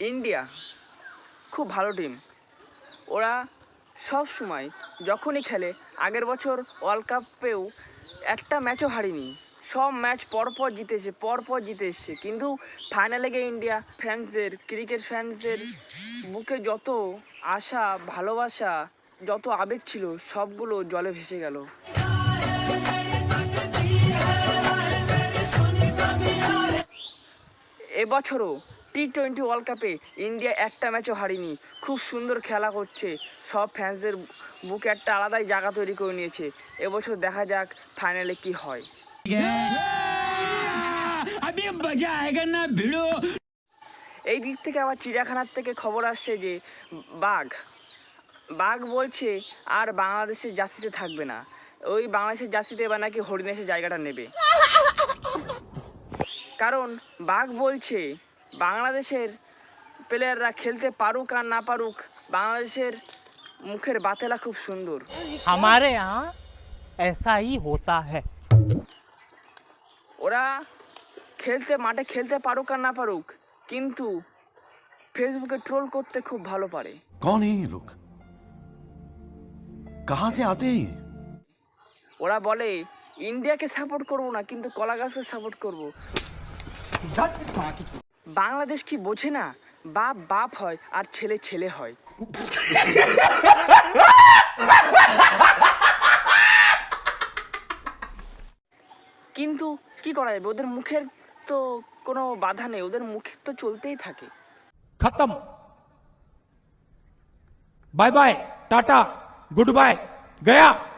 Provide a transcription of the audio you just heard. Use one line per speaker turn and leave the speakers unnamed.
India. খুব ভালো team ওরা সব সময় যখনই খেলে, আগের বছর ওয়ার্ল্ড কাপেও একটা ম্যাচও হারিনি। সব ম্যাচ পরপর জিতেছে, পরপর জিতে এসছে। কিন্তু ফাইনালে গিয়ে ইন্ডিয়া ফ্যান্সদের ক্রিকেট ফ্যান্সদের বুকে যত আশা, ভালোবাসা, যত আবেগ ছিল, সবগুলো জলে ভেসে গেল। এবছরও টি টোয়েন্টি ওয়ার্ল্ড কাপে ইন্ডিয়া একটা ম্যাচও হারিনি। খুব সুন্দর খেলা করছে। সব ফ্যান্সদের বুকে একটা আলাদাই জায়গা তৈরি করে নিয়েছে। এবছর দেখা যাক ফাইনালে কি হয়। এই দিক থেকে আবার চিড়িয়াখানার থেকে খবর আসছে যে, বাঘ। বাঘ বলছে, আর বাংলাদেশের জার্সিতে থাকবে না। ওই বাংলাদেশের জার্সিতে বা নাকি হরিণেশের জায়গাটা নেবে। কারণ বাঘ বলছে বাংলাদেশের প্লেয়াররা খেলতে পারুক আর না পারুক বাংলাদেশের মুখের বাতেলা খুব সুন্দর
हमारे यहाँ ऐसा ही होता है
ওরা খেলতে মাঠে খেলতে পারুক আর না পারুক কিন্তু ফেসবুকে ট্রোল করতে খুব ভালো পারে
कौन है ये लोग कहां से आते हैं ये
ওরা বলে ইন্ডিয়াকে সাপোর্ট করব না কিন্তু কলা গাছকে সাপোর্ট করব বাংলাদেশ কি বোঝে না? বাপ বাপ হয় আর ছেলে ছেলে হয়। কিন্তু কি করা যাবে? ওদের মুখের তো কোনো বাধা নেই। ওদের মুখের তো চলতেই থাকে।
খতম। Bye bye, tata, good bye, Gaya.